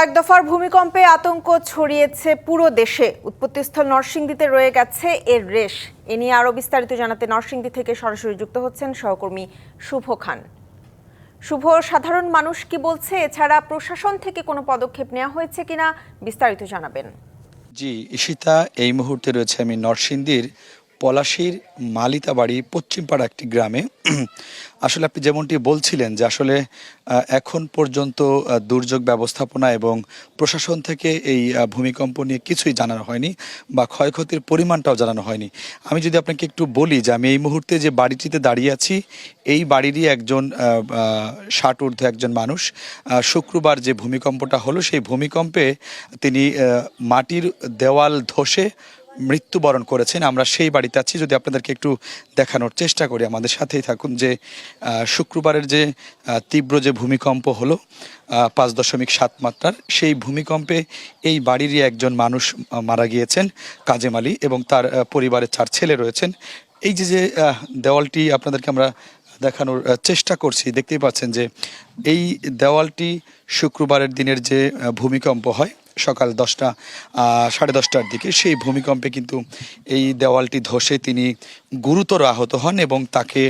কয়েক দফার ভূমিকম্পে আতঙ্ক ছড়িয়েছে পুরো দেশে। উৎপত্তিস্থল নরসিংদীতে রয়ে গেছে এর রেশ। এ নিয়ে আরও বিস্তারিত জানাতে নরসিংদী থেকে সরাসরি যুক্ত হচ্ছেন সহকর্মী শুভ খান। শুভ, সাধারণ মানুষ কি বলছে? এছাড়া প্রশাসন থেকে কোনো পদক্ষেপ নেওয়া হয়েছে কিনা বিস্তারিত জানাবেন। জি, ঈশিতা, এই মুহূর্তে রয়েছে আমি নরসিংদীর পলাশির মালিতাবাড়ি পশ্চিমপাড়া একটি গ্রামে। আসলে আপনি যেমনটি বলছিলেন যে আসলে এখন পর্যন্ত দুর্যোগ ব্যবস্থাপনা এবং প্রশাসন থেকে এই ভূমিকম্প নিয়ে কিছুই জানানো হয়নি বা ক্ষয়ক্ষতির পরিমাণটাও জানানো হয়নি। আমি যদি আপনাকে একটু বলি যে আমি এই মুহূর্তে যে বাড়িটিতে দাঁড়িয়ে আছি, এই বাড়িরই একজন ষাট ঊর্ধ্ব একজন মানুষ শুক্রবার যে ভূমিকম্পটা হলো, সেই ভূমিকম্পে তিনি মাটির দেওয়াল ধসে মৃত্যুবরণ করেছেন, আমরা সেই বাড়িতে আছি। যদি আপনাদেরকে একটু দেখানোর চেষ্টা করি, আমাদের সাথেই থাকুন যে শুক্রবারের যে তীব্র যে ভূমিকম্প হলো পাঁচ দশমিক সাত মাত্রার, সেই ভূমিকম্পে এই বাড়িরই একজন মানুষ মারা গিয়েছেন, কাজেম আলী এবং তার পরিবারের চার ছেলে রয়েছেন। এই যে যে দেওয়ালটি আপনাদেরকে আমরা দেখানোর চেষ্টা করছি, দেখতেই পাচ্ছেন যে, এই দেওয়ালটি শুক্রবারের দিনের যে ভূমিকম্প হয় সকাল দশটা সাড়ে দশটার দিকে সেই ভূমিকম্পে কিন্তু এই দেওয়ালটি ধসে তিনি গুরুতর আহত হন এবং তাকে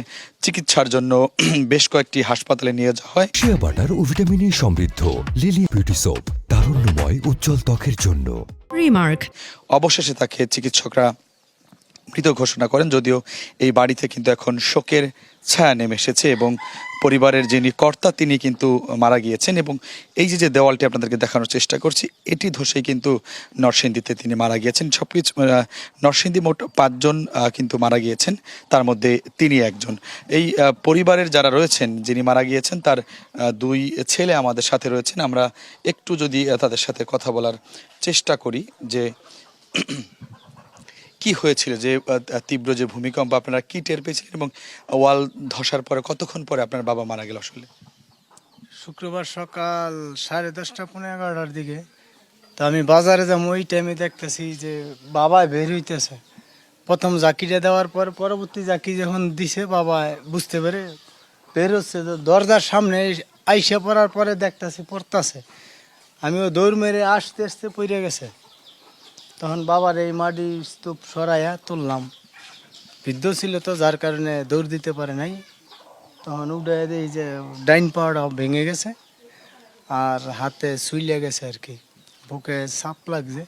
চিকিৎসার জন্য বেশ কয়েকটি হাসপাতালে নিয়ে যাওয়া হয়। শিয়া বাটার ও ভিটামিনে সমৃদ্ধ লিলি বিউটি সোপ তারুণ্যময় উজ্জ্বল ত্বকের জন্য। রিমার্ক। অবশেষে তাকে চিকিৎসকরা মৃত ঘোষণা করেন, যদিও এই বাড়িতে কিন্তু এখন শোকের ছায়া নেমে এসেছে এবং পরিবারের যিনি কর্তা, তিনি কিন্তু মারা গিয়েছেন এবং এই যে যে দেওয়ালটি আপনাদেরকে দেখানোর চেষ্টা করছি, এটি ধসেই কিন্তু নরসিংদীতে তিনি মারা গিয়েছেন। সব কিছু নরসিংদী মোট পাঁচজন কিন্তু মারা গিয়েছেন, তার মধ্যে তিনি একজন। এই পরিবারের যারা রয়েছেন, যিনি মারা গিয়েছেন, তার দুই ছেলে আমাদের সাথে রয়েছেন। আমরা একটু যদি তাদের সাথে কথা বলার চেষ্টা করি যে কি হয়েছিল যে তীব্র যে ভূমিকম্প আপনারা কি টের পেয়েছিলেন এবং ওয়াল ধসার পরে কতক্ষণ পরে আপনার বাবা মারা গেল আসলে? শুক্রবার সকাল সাড়ে দশটা পনেরো এগারোটার দিকে। তো আমি বাজারে যাব, ওই টাইমে দেখতেছি যে বাবা বের হইতেছে। প্রথম জাকিটা দেওয়ার পর পরবর্তী জাকি যখন দিছে, বাবা বুঝতে পেরে বের হচ্ছে। তো দরজার সামনে আইসে পড়ার পরে দেখতেছি পড়তাছে। আমিও দৌড় মেরে আসতে আসতে পড়ে গেছে। তখন বাবার এই মাটি স্তূপ সরাইয়া তুললাম। বৃদ্ধ ছিল তো, যার কারণে দৌড় দিতে পারে নাই। তখন উঠে দিই যে, ডাইন পাওয়াটা ভেঙে গেছে আর হাতে সুইলে গেছে আর কি। বুকে সাপ লাগছে।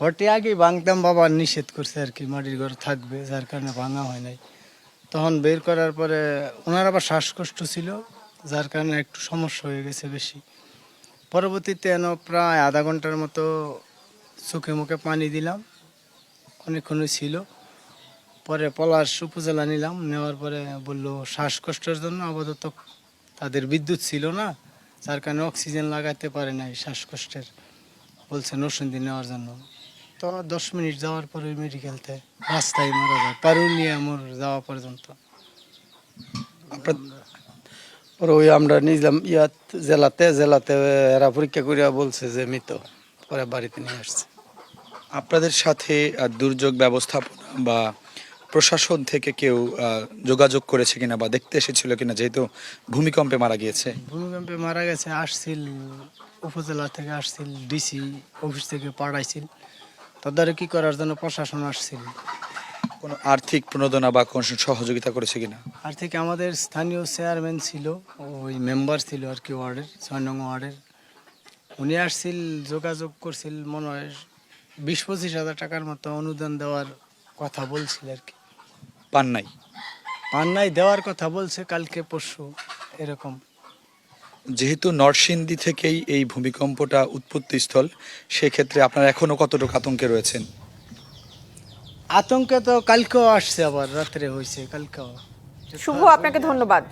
ঘরটি আগেই ভাঙতাম, বাবা নিষেধ করছে আর কি, মাটির ঘর থাকবে, যার কারণে ভাঙা হয় নাই। তখন বের করার পরে ওনার আবার শ্বাসকষ্ট ছিল, যার কারণে একটু সমস্যা হয়ে গেছে বেশি। পরবর্তীতে এন প্রায় আধা ঘণ্টার মতো চোখে মুখে পানি দিলাম, অনেকক্ষণই ছিল। পরে পলাশ উপজেলা নিলাম, নেওয়ার পরে বলল, শ্বাসকষ্টের জন্য আপাতত তাদের বিদ্যুৎ ছিল না, যার কারণে অক্সিজেন লাগাতে পারে নাই শ্বাসকষ্টের। বলছে, নরসিংদী নেওয়ার জন্য। তো দশ মিনিট যাওয়ার পরে মেডিকেলতে রাস্তায় মারা যায় পারুলিয়া মোর যাওয়া পর্যন্ত। পরে ওই আমরা নিলাম, ইয়াত জেলাতে জেলাতে এরা পরীক্ষা করিয়া বলছে যে মৃত, পরে বাড়িতে নিয়ে আসছে। আপনাদের সাথে দুর্যোগ ব্যবস্থাপনা বা প্রশাসন থেকে কেউ যোগাযোগ করেছে কিনা বা দেখতে এসেছিল কিনা যেহেতু ভূমিকম্পে মারা গিয়েছে? ভূমিকম্পে মারা গেছে আসছিল উপজেলা থেকে আসছিল ডিসি অফিস থেকে পাড়াইছিল পাঠাইছিল। তদারকি করার জন্য প্রশাসন আসছিল। কোনো আর্থিক প্রণোদনা বা কোনো সহযোগিতা করেছে কিনা? আর থেকে আমাদের স্থানীয় চেয়ারম্যান ছিল ওই মেম্বার ছিল আর কি ওয়ার্ডের ছয় নং ওয়ার্ডের। উনি আসছিল যোগাযোগ করছিল মনে হয় বিশ পঁচিশ হাজার টাকার মতো অনুদান দেওয়ার কথা বলছিল আর কি। পান নাই? পান্নায় দেওয়ার কথা বলছে কালকে পরশু এরকম। যেহেতু নরসিংদী থেকেই এই ভূমিকম্পটা উৎপত্তিস্থল সেক্ষেত্রে আপনারা এখনও কতটুকু আতঙ্কে রয়েছেন? আতঙ্কে তো কালকেও আসছে আবার রাত্রে হয়েছে কালকেও। শুভ আপনাকে ধন্যবাদ।